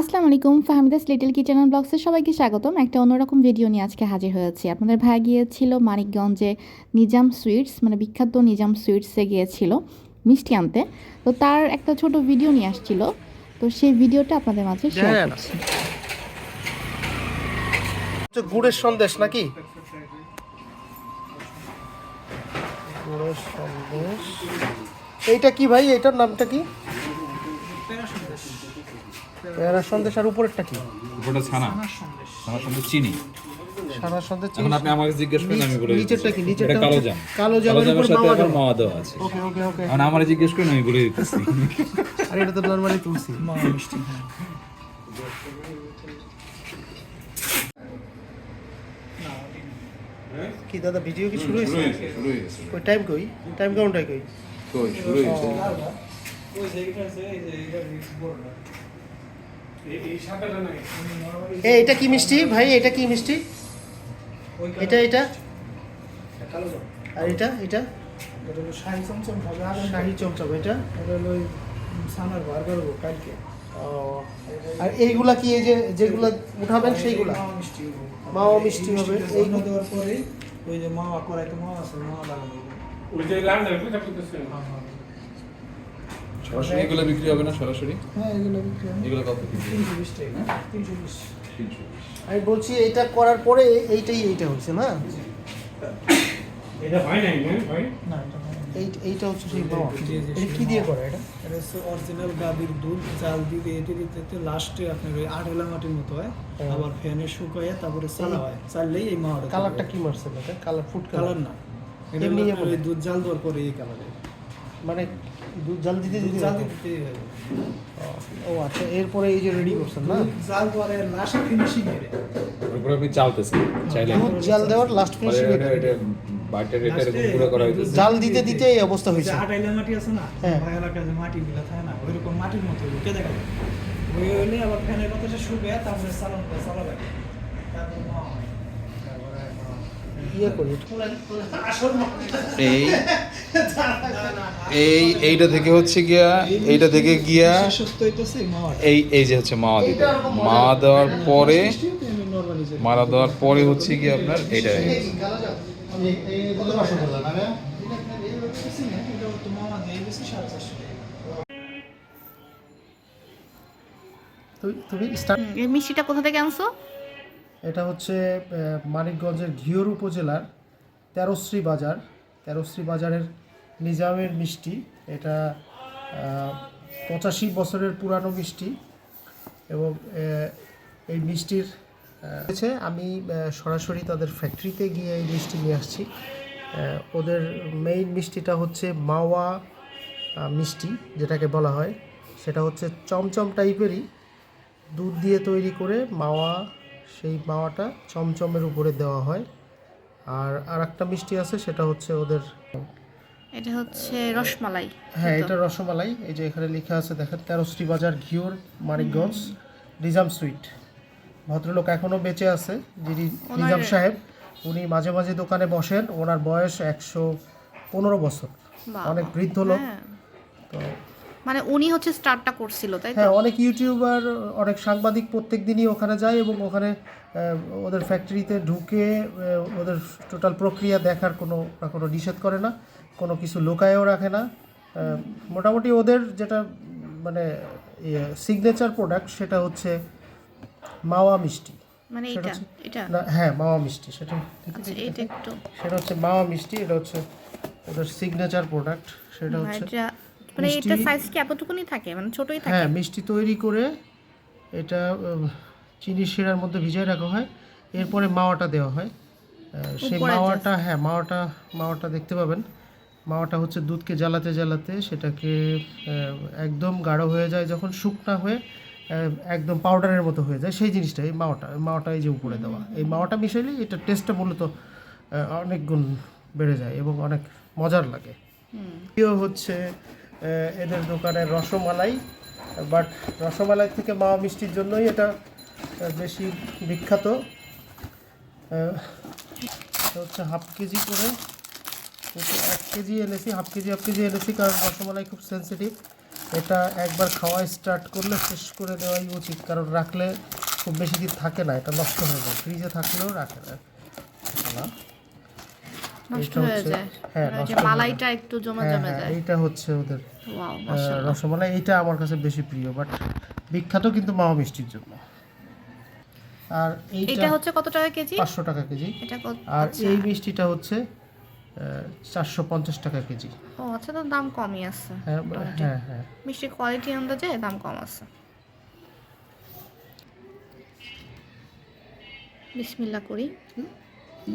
আসসালামু আলাইকুম Fahmida's little kitchen and ব্লগসে সবাইকে স্বাগতম। একটা অন্যরকম ভিডিও নিয়ে আজকে হাজির হয়েছি। আপনাদের ভাই গিয়েছিল মানিকগঞ্জে নিজাম সুইটস মানে বিখ্যাত নিজাম সুইটসে গিয়েছিল মিষ্টি আনতে। তো তার একটা ছোট ভিডিও নিয়ে আসছিল। তো সেই ভিডিওটা আপনাদের মাঝে শেয়ার হ্যাঁ। করছি। গুড়ের সন্দেশ নাকি? গুড়ের সন্দেশ। এইটা কি ভাই? এটার নামটা কি? পেয়ারা সন্দেশ আর উপরেরটা কি? ওটা ছানা। ছানার সঙ্গে চিনি। সারা সন্দেশ এখন আপনি আমাকে জিজ্ঞেস করেন আমি বলে নিচেরটা কি? নিচেরটা কালো জাম। কালো জামের উপর সাথে মাওয়া দেওয়া। মাওয়া দেওয়া আছে। ওকে ওকে ওকে। এখন আমার জিজ্ঞেস করেন আমি বলে দিতেছি। আর এটা তো নরমালি তুলসী কি দাদা ভিডিও কি শুরু হয়েছে? ওই টাইম কই টাইম কাউন্টাই কই? এ এটা কি মিষ্টি ভাই এটা কি মিষ্টি এটা এটা আর এটা এটা শাহি চমচম হবে আর শাহি চমচম এটা এটা হলো ওই সানার বার করব কালকে আর এইগুলা কি এই যে যেগুলা উঠাবেন সেইগুলা মাওয়া মিষ্টি হবে। মিষ্টি হবে, এই এইগুলো- দেওয়ার পরে ওই যে মাওয়া করাই তো মাওয়া আছে মাওয়া লাগানো হবে। হ্যাঁ, হ্যাঁ। সরাসরি এগুলো বিক্রি হবে না সরাসরি? হ্যাঁ এগুলো বিক্রি এগুলো কত? বিক্রি তিনশো বিশ টাকা তিনশো বিশ। আমি বলছি এটা করার পরে এইটাই এইটা হচ্ছে না? এটা হয় না। এইটা হচ্ছে সেই মাওয়া জি, জি, এটা কি দিয়ে করে এটা? এটা হচ্ছে অরিজিনাল গাভীর দুধ চাল দিয়ে এটি দিতে দিতে লাস্টে আপনার ওই আটেলা মাটির মতো হয়। আবার ফ্যানে শুকায় তারপরে চালা হয়। চাললেই এই মাওয়াটা কালারটা কি মারছেন এটা? কালার ফুড কালার না। এটা দুধ জাল দেওয়ার পরে এই কালার মানে দুধ জাল দিতে দিতে জাল দিতে ও আচ্ছা এরপরে এই যে রেডি করছেন না? জাল দেওয়ার লাস্ট ফিনিশিং এর তারপরে আপনি চালতেছেন চাইলে। জাল দেওয়ার লাস্ট ফিনিশিং এটা এটা বাইটের এটা এরকম পুরো করা হইতেছে। জাল দিতে দিতে এই অবস্থা হয়েছে। যে আটাইলা মাটি আছে না হ্যাঁ। ভাই এলাকায় মাটি গুলা থাকে না ওইরকম মাটির মতো কে দেখা যায় ওই হইলে আবার ফ্যানের বাতাসে শুকায় তারপরে চালান করে চালাবে। তারপরে হয়। ইয়ে করি। এই এই এইটা থেকে হচ্ছে গিয়া এইটা থেকে গিয়া এই এই এই যে হচ্ছে মাওয়া দিতে মাওয়া দেওয়ার পরে মারা দেওয়ার পরে হচ্ছে গিয়ে আপনার টাকা। তুমি তুমি স্টার্ট এই মিষ্টিটা কোথা থেকে আনছো? এটা হচ্ছে মানিকগঞ্জের ঘিওর উপজেলার তেরোশ্রী বাজার। তেরোশ্রী বাজারের নিজামের মিষ্টি। এটা পঁচাশি বছরের পুরানো মিষ্টি এবং এই মিষ্টির হয়েছে আমি সরাসরি তাদের ফ্যাক্টরিতে গিয়ে এই মিষ্টি নিয়ে আসছি। ওদের মেইন মিষ্টিটা হচ্ছে মাওয়া মিষ্টি, যেটাকে বলা হয়। সেটা হচ্ছে চমচম টাইপেরই দুধ দিয়ে তৈরি করে মাওয়া সেই মাওয়াটা চমচমের উপরে দেওয়া হয়। আর আর একটা মিষ্টি আছে সেটা হচ্ছে ওদের এটা হচ্ছে রসমালাই। হ্যাঁ এটা রসমালাই। এই যে এখানে লেখা আছে দেখেন তেরোশ্রী বাজার ঘিওর মানিকগঞ্জ নিজাম সুইট। ভদ্রলোক এখনও বেঁচে আছে যিনি নিজাম সাহেব। উনি মাঝে মাঝে দোকানে বসেন। ওনার বয়স একশো পনেরো বছর। অনেক বৃদ্ধ লোক। হ্যাঁ। তো মানে উনি হচ্ছে স্টার্টটা করছিল তাই তো? হ্যাঁ অনেক ইউটিউবার অনেক সাংবাদিক প্রত্যেক দিনই ওখানে যায় এবং ওখানে ওদের ফ্যাক্টরিতে ঢুকে ওদের টোটাল প্রক্রিয়া দেখার কোনো কোনো নিষেধ করে না কোনো কিছু লোকায়ও রাখে না। মোটামুটি ওদের যেটা মানে সিগনেচার প্রোডাক্ট সেটা হচ্ছে মাওয়া মিষ্টি। মানে এটা এটা? না হ্যাঁ মাওয়া মিষ্টি সেটা আচ্ছা এটা একটু সেটা হচ্ছে মাওয়া মিষ্টি এটা হচ্ছে ওদের সিগনেচার প্রোডাক্ট সেটা হচ্ছে মানে এটা সাইজ কি এতটুকুনি থাকে? মানে ছোটই থাকে? হ্যাঁ মিষ্টি তৈরি করে এটা চিনি শিরার মধ্যে ভিজিয়ে রাখা হয়। এরপরে মাওয়াটা দেওয়া হয়। সেই মাওয়াটা হ্যাঁ মাওয়াটা মাওয়াটা দেখতে পাবেন। মাওয়াটা হচ্ছে দুধকে জ্বালাতে জ্বালাতে সেটাকে একদম গাঢ় হয়ে যায়। যখন শুকনা হয়ে একদম পাউডারের মতো হয়ে যায় সেই জিনিসটা এই মাওয়াটা মাওয়াটা এই যে উপরে দেওয়া। এই মাওয়াটা মিশাইলে এটা টেস্টটা মূলত অনেক গুণ বেড়ে যায় এবং অনেক মজার লাগে। প্রিয় হচ্ছে এদের দোকানের রসমালাই বাট রসমালাই থেকে মাওয়া মিষ্টির জন্যই এটা বেশি বিখ্যাত। হচ্ছে হাফ কেজি করে। এক কেজি এনেছি, হাফ কেজি হাফ কেজি এনেছি কারণ রসমালাই খুব সেন্সিটিভ এটা একবার খাওয়া স্টার্ট করলে শেষ করে দেওয়াই উচিত, কারণ রাখলে খুব বেশি দিন থাকে না, এটা নষ্ট হয়ে যায়। ফ্রিজে থাকলেও রাখে না। নষ্ট হয়ে যায়। মালাইটা একটু জমে হ্যাঁ জমে হ্যাঁ যায়। এইটা হচ্ছে ওদের রসমালাই। আমার কাছে বেশি প্রিয় বাট বিখ্যাত কিন্তু মাওয়া মিষ্টির জন্য। আর এইটা হচ্ছে কত টাকা কেজি? পাঁচশো টাকা কেজি। এটা আর আচ্ছা। এই মিষ্টিটা হচ্ছে টাকা কেজি। ও আচ্ছা তো দাম কমই আছে। হ্যাঁ। হ্যাঁ হ্যাঁ। মিষ্টির কোয়ালিটি আন্দাজে দাম কম আছে। বিসমিল্লাহ করি।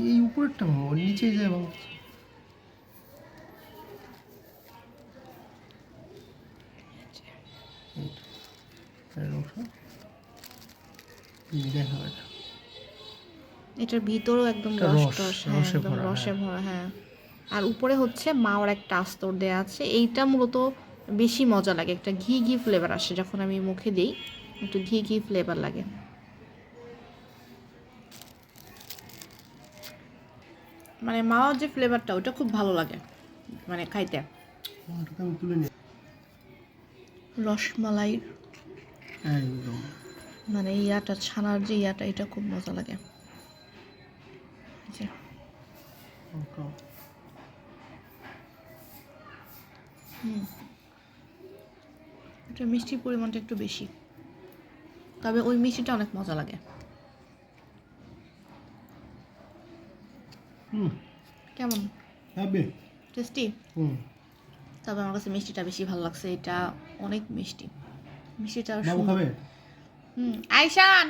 এই উপরেরটা ভাবো নিচে যায় দেখা এটা। এটার ভিতরও একদম রস টস হ্যাঁ রসে একদম রসে ভরা হ্যাঁ। আর উপরে হচ্ছে মাওয়ার একটা আস্তর দেওয়া আছে। এইটা মূলত বেশি মজা লাগে। একটা ঘি ঘি ফ্লেভার আসে যখন আমি মুখে দিই একটু ঘি ঘি ফ্লেভার লাগে। মানে মাওয়ার যে ফ্লেভারটা ওটা খুব ভালো লাগে মানে খাইতে। রসমালাইর মানে ইয়াটা ছানার যে ইয়াটা এটা খুব মজা লাগে। এটা মিষ্টির পরিমাণটা একটু বেশি। তবে ওই মিষ্টিটা অনেক মজা লাগে। হুম। কেমন? হবে টেস্টি? হুম। তবে আমার কাছে মিষ্টিটা বেশি ভালো লাগছে এটা অনেক মিষ্টি। মিষ্টিটা হুম আইসান